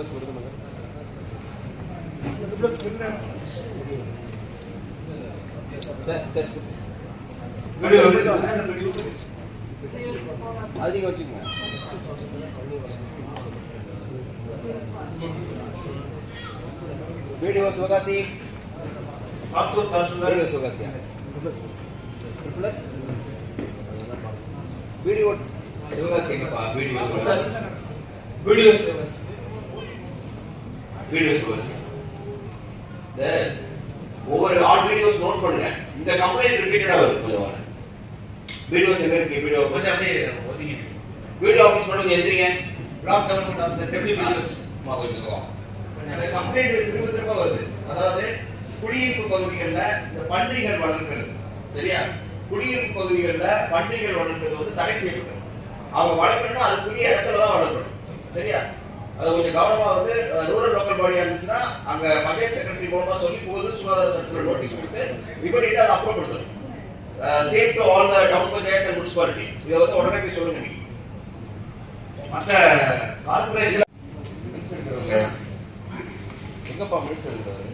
Plus video அது நீங்கள் வச்சுக்கோங்க. வீடியோ சிவகாசி சாத்தூர் தாசில்தார். வீடியோ சிவகாசியா ப்ளஸ் வீடியோ எங்கப்பா வீடியோ வீடியோ சிவகாசி இந்த ஒவ்வொரு ஆட் வீடியோஸ் நோட் பண்ணுங்க. இந்த கம்ப்ளைண்ட் ரிப்பீட்டடா வருது கொஞ்சம் வீடியோஸ் எங்க இருக்கு? வீடியோ கொஞ்சம் அப்படியே ஒதுங்கி வீடியோ ஆஃபீஸ் மட்டும் எந்திரிங்க. பிளாக் டெவலப்மெண்ட் ஆஃபீஸர் பிசினஸ் அம்மா கொஞ்சம். இந்த கம்ப்ளைண்ட் திரும்ப திரும்ப வருது. அதாவது குடியிருப்பு பகுதிகளில் இந்த பன்றிகள் வளர்க்கிறது. சரியா? குடியிருப்பு பகுதிகளில் பன்றிகள் வளர்க்கிறது வந்து தடை செய்யப்பட்டது. அவங்க வளர்க்கணும்னா அதுக்குரிய இடத்துல தான் வளர்க்கணும். சரியா? அது கொஞ்சம் கவனமா வந்து ரூரல் லோக்கல் பாடியா இருந்துச்சுன்னா அங்க பஞ்சாயத்து செக்ரட்டரி மூலமா சொல்லி பொது சுகாதார சட்டத்தில் நோட்டீஸ் கொடுத்து இமீடியட்டா அதை அப்ரூவ் கொடுத்துரும் same to all the town panchayat municipality இதை வந்து உடனே போய் சொல்லுங்க நீங்க மற்ற கார்பரேஷன் எங்கப்பா மினிட்ஸ் எடுக்கிறது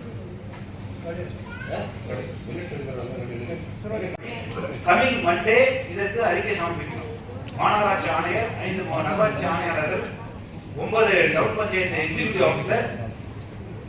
கமிங் மண்டே இதற்கு அறிக்கை சமர்ப்பிக்கணும். மாநகராட்சி ஆணையர் ஐந்து நகராட்சி ஆணையாளர்கள் ஒன்பது டவுன் பஞ்சாயத்து எக்ஸிகியூட்டிவ் ஆஃபீஸர்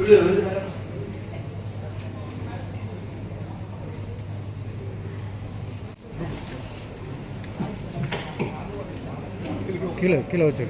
요새 언제 가요? 길러 길러 저리.